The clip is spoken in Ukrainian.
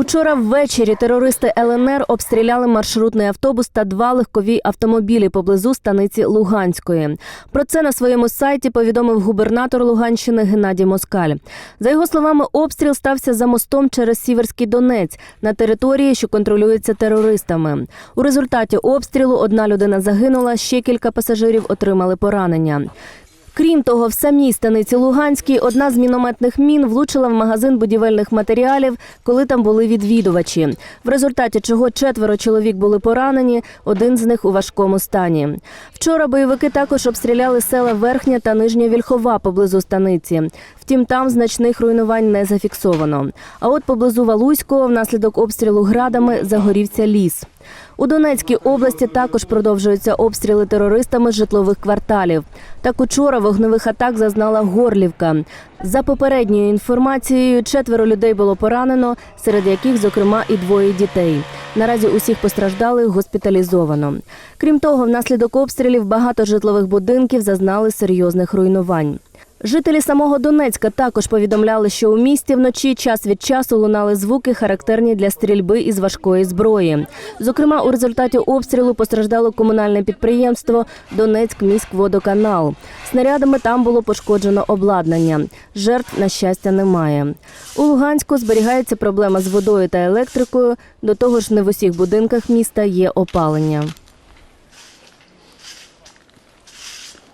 Учора ввечері терористи ЛНР обстріляли маршрутний автобус та два легкові автомобілі поблизу станиці Луганської. Про це на своєму сайті повідомив губернатор Луганщини Геннадій Москаль. За його словами, обстріл стався за мостом через Сіверський Донець на території, що контролюється терористами. У результаті обстрілу одна людина загинула, ще кілька пасажирів отримали поранення. Крім того, в самій станиці Луганській одна з мінометних мін влучила в магазин будівельних матеріалів, коли там були відвідувачі. В результаті чого четверо чоловік були поранені, один з них у важкому стані. Вчора бойовики також обстріляли села Верхня та Нижня Вільхова поблизу станиці. Втім, там значних руйнувань не зафіксовано. А от поблизу Валуйського внаслідок обстрілу градами загорівся ліс. У Донецькій області також продовжуються обстріли терористами житлових кварталів. Так учора вогневих атак зазнала Горлівка. За попередньою інформацією, четверо людей було поранено, серед яких, зокрема, і двоє дітей. Наразі усіх постраждалих госпіталізовано. Крім того, внаслідок обстрілів багато житлових будинків зазнали серйозних руйнувань. Жителі самого Донецька також повідомляли, що у місті вночі час від часу лунали звуки, характерні для стрільби із важкої зброї. Зокрема, у результаті обстрілу постраждало комунальне підприємство Донецьк міськводоканал. Снарядами там було пошкоджено обладнання. Жертв, на щастя, немає. У Луганську зберігається проблема з водою та електрикою. До того ж, не в усіх будинках міста є опалення.